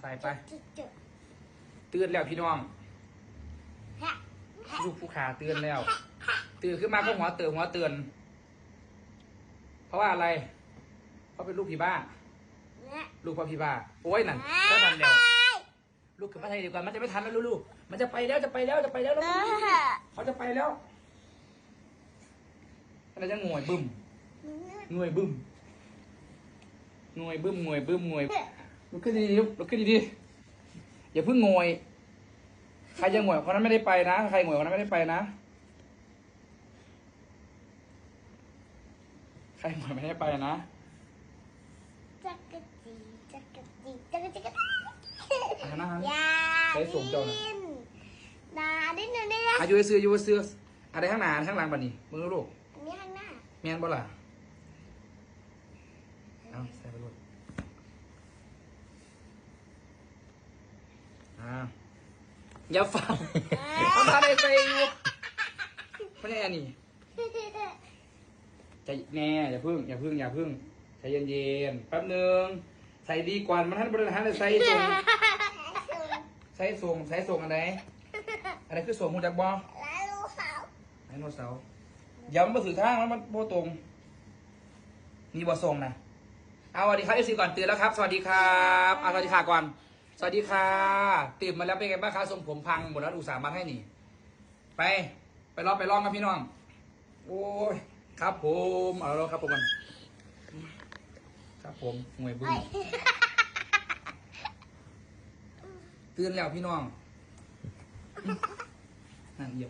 ใส่ไปจุดจุดเตือนแล้วพี่น้องฮะลูกผู้ขาเตือนแล้วตื่นขึ้นมาก็หัวเตือนหัวเตือน เพราะว่าอะไร เพราะเป็นลูกพี่บ้าและลูกพ่อพี่บ้า โอ้ยนั่นก็ทันแล้วลูกขึ้นมาไทยดีกว่ามันจะไม่ทันแล้วลูกๆมันจะไปแล้วจะไปแล้วจะไปแล้วแล้วเขาจะไปแล้วอะไรจะงวยบึ้มงวยบึ้มงวยบึ้มงวยบึ้มงวย ลุกขึ้นดีๆลูกลุกขึ้นดีๆอย่าเพิ่งงวยใครจะงวยคนนั้นไม่ได้ไปนะ ใครงวยคนนั้นไม่ได้ไปนะ ใครงวยไม่ได้ไปนะ จักรจีจักรจีจักรจีจักรอ่านะฮะยาใช้สูงเจ้าน่ะดินนาดินนาดินอายุซื้ออายุซื้ออะไรข้างหน้าข้างหลังบัดนี้มึงรู้ลูกอันนี้ข้างหน้าแมนบ่ล่ะเอาใส่ไปลูกอ่า อย่าฟังทำอะไรไปอยู่ไม่ใช่อันนี้ใจแน่อย่าพึ่งอย่าพึ่งอย่าพึ่งใจเย็นๆแป๊บหนึงใส่ดีกว่ามันท่านบริหารใส่ส่งใส่ส่งใส่ส่งอันไหนอันไหนคือส่งหูจักบอแล้วลูกสาวไดโนเสาร์เดี๋ยวมันมาถือทางแล้วมันโบตรงนี่บอทรงนะเอาสวัสดีครับเอฟซีก่อนตื่นแล้วครับ สวัสดีครับเอาสวัสดีค่ะก่อนส วัสดีค่ะตื่นมาแล้วเป็นไงบ้างคะทรงผมพังหมดแล้วอุตส่าห์มาให้นี่ ไป ไปลองไปลองกันพี่น้อง โอ้ยครับผมเอาแล้วครับผมกันครับผมหวยบึ้งเตื่นแล้วพี่น้องนั่นเหยียบ